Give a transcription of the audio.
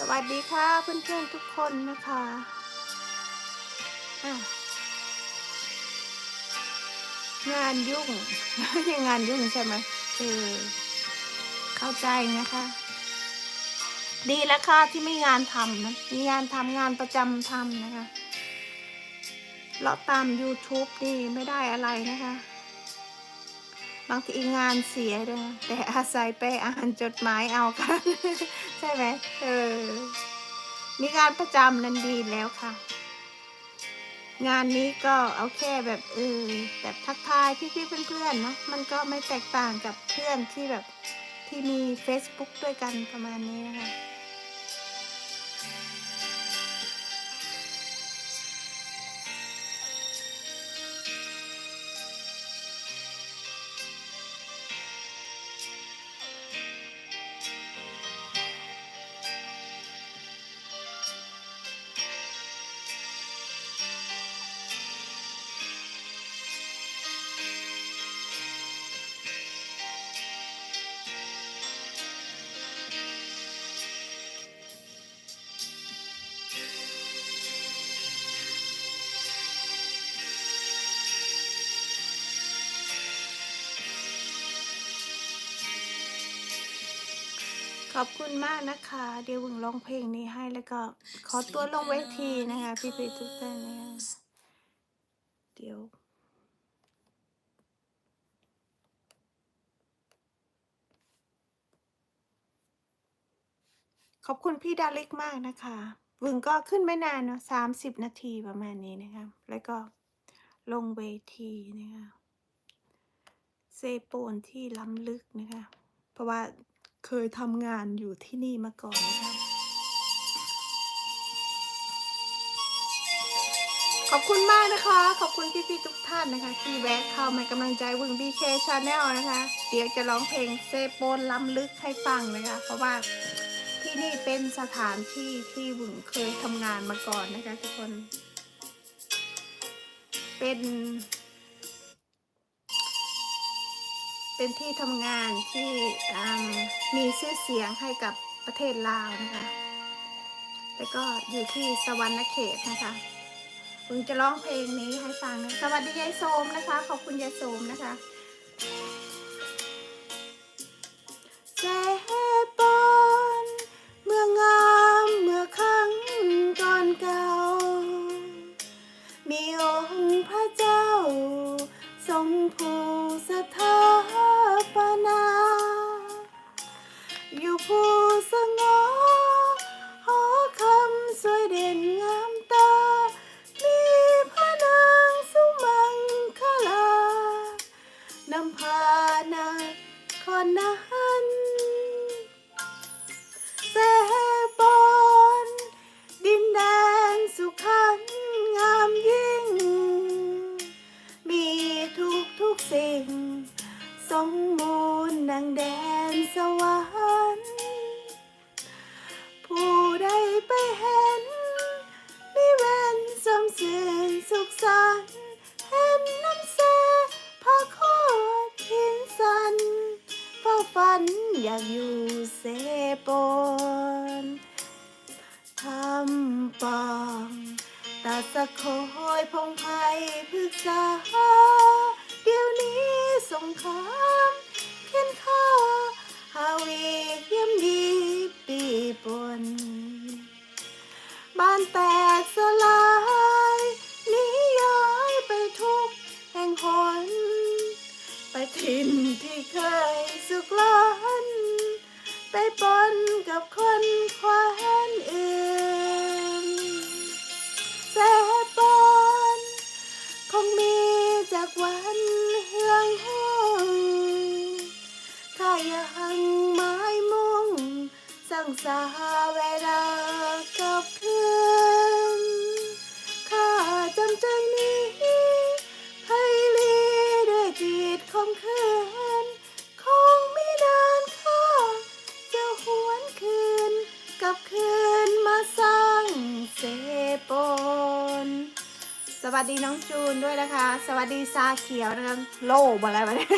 สวัสดีค่ะเพื่อนๆทุกคนนะคะอะงานยุ่งยังงานยุ่งใช่ไหมเออเข้าใจนะคะ ดีแล้วค่ะที่ไม่งานทำนะมีงานทำงานประจำทำนะคะเราตาม YouTube นี่ไม่ได้อะไรนะคะ บางทีงานเสียด้วยแต่อาศัยไปอ่านจดหมายเอาค่ะใช่ไหมเออมีงานประจำนั้นดีแล้วค่ะ งานนี้ก็เอาแค่แบบเออแบบทักทายพี่ๆเพื่อนๆเนาะมันก็ไม่แตกต่างกับเพื่อนที่แบบที่มี Facebook ด้วยกันประมาณนี้นะคะ ขอบคุณมากนะคะ เดี๋ยววึงร้องเพลงนี้ให้แล้วก็ขอตัวลงเวทีนะคะ พี่ๆทุกท่านนะคะเดี๋ยวขอบคุณพี่ดาริกมากนะคะวึงก็ขึ้นไม่นานเนาะสามสิบนาทีประมาณนี้นะคะ แล้วก็ลงเวทีนะคะ เซโปนที่ล้ำลึกนะคะ เพราะว่า เคยทำงานอยู่ที่นี่มาก่อนนะคะขอบคุณมากนะคะ ขอบคุณพี่ๆทุกท่านนะคะ ที่แวะเข้ามาให้กำลังใจวึง BK Channel นะคะ เดี๋ยวจะร้องเพลงเซโปนล้ำลึกให้ฟังนะคะ เพราะว่าที่นี่เป็นสถานที่ที่วึงเคยทำงานมาก่อนนะคะทุกคน เป็น เป็นที่ทำงานที่มีชื่อเสียงให้กับประเทศลาวนะคะ แล้วก็อยู่ที่สวรรณเขตนะคะเพิ่งจะร้องเพลงนี้ให้ฟังนะสวัสดียายโสมนะคะ ขอบคุณยายโสมนะคะ นาคนนั้น อยากอยู่เซปนทำปองตาสะโคอยพงไพพึกษาเดี๋ยวนี้สงครามเขียนข้าฮาวีเยี่ยมดีปีปนบ้านแตกสลายนีย้ายไปทุกแห่งหน ไปถิ่นที่เคยสุขล้นไปปนกับคนคว้นอื่นแสปนคงมีจากวันเฮืองหงข้ายังไม้มุ่งสั่งสาเวลา วัสดีน้องจูนด้วยนะคะ สวัสดีซาเขียวนะคะโล่มาแล้วมาเนี่ย